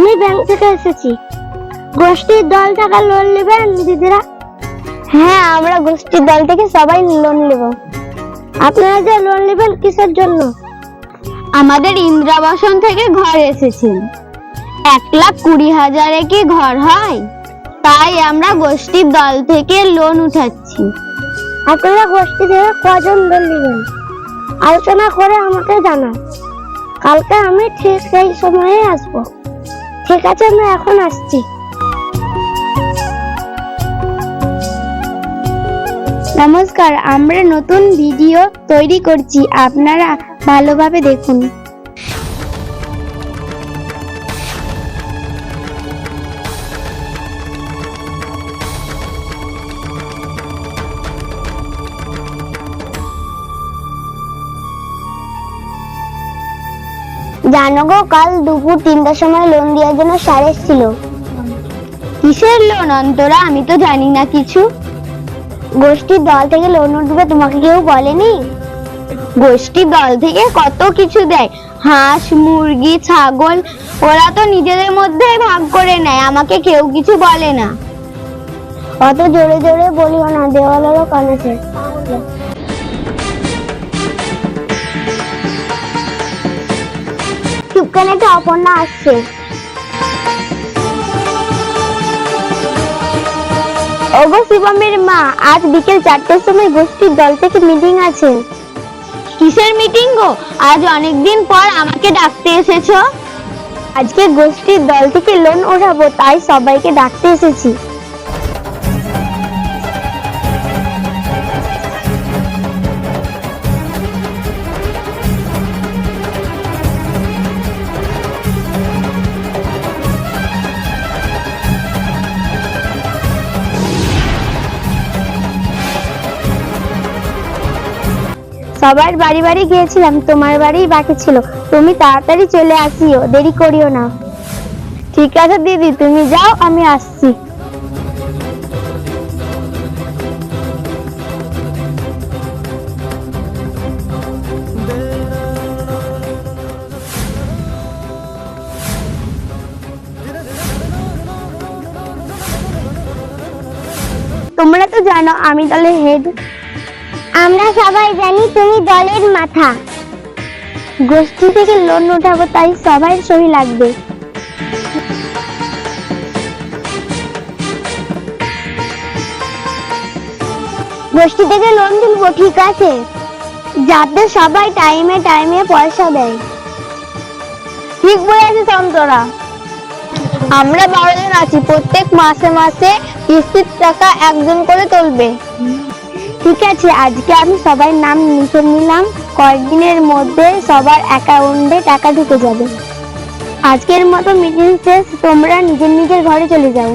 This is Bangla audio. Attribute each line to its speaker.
Speaker 1: ব্যাংক থেকে এসেছি। গোষ্ঠীর দল টাকা লোন নেবেন দিদিরা হ্যাঁ আমরা গোষ্ঠীর দল থেকে সবাই লোন নেব। আপনারা যে লোন নেবেন কিসের জন্য? আমাদের ইন্দ্রাবাসন থেকে ঘর এসেছেন। এক লাখ কুড়ি হাজারে কি ঘর হয়? তাই আমরা গোষ্ঠীর দল থেকে লোন উঠাচ্ছি। আপনারা গোষ্ঠী থেকে কজন লোন নেবেন? আলোচনা করে আমাকে জানান। কালকে আমি ঠিক সেই সময়ে আসব। ঠিক আছে আমরা এখন আসছি। নমস্কার আমরা নতুন ভিডিও তৈরি করছি। আপনারা ভালোভাবে দেখুন। জানো গো কাল দুপুর তিনটার সময় লোন দেওয়ার জন্য স্যার এসেছিল। কিসের লোন অন্তরা? আমি তো জানি না কিছু। গোষ্ঠীর দল থেকে লোন উঠবে তোমাকে কেউ বলেনি? গোষ্ঠীর দল থেকে কত কিছু দেয়? হাঁস মুরগি ছাগল ওরা তো নিজেদের মধ্যেই ভাগ করে নেয় আমাকে কেউ কিছু বলে না। অত জোরে জোরে বলিও না দেওয়ালেরও কান আছে। চুপকানে একটা অপর্ণা আসছে। ওগো শিবমের মা, আজ বিকেল চারটের সময় গোষ্ঠীর দল থেকে মিটিং আছে। কিসের মিটিং গো? আজ অনেকদিন পর আমাকে ডাকতে এসেছ। আজকে গোষ্ঠীর দল থেকে লোন ওঠাবো, তাই সবাইকে ডাকতে এসেছি। সবার বাড়ি বাড়ি গিয়েছিলাম, তোমার বাড়িই বাকি ছিল। তুমি তাড়াতাড়ি চলে আসিও, দেরি করিও না। ঠিক আছে দিদি, তুমি যাও, আমি আসছি। তোমরা তো জানো, আমি তাহলে হেড আমরা সবাই জানি তুমি দলের মাথা। গোষ্ঠী থেকে লোন উঠাবো, তাই সবাই সহি লাগবে। গোষ্ঠী থেকে লোন তুলবো, ঠিক আছে। যাতে সবাই টাইমে টাইমে পয়সা দেয়। ঠিক বলেছিস অন্তরা। আমরা বারো জন আছি, প্রত্যেক মাসে মাসে কিস্তির টাকা একজন করে তুলবে। ঠিক আছে, আজকে আমি সবাই নাম লিখে নিলাম। কয়েকদিনের মধ্যে সবার অ্যাকাউন্টে টাকা ঢুকে যাবে। আজকের মতো মিটিং শেষ, তোমরা নিজের নিজের ঘরে চলে যাও।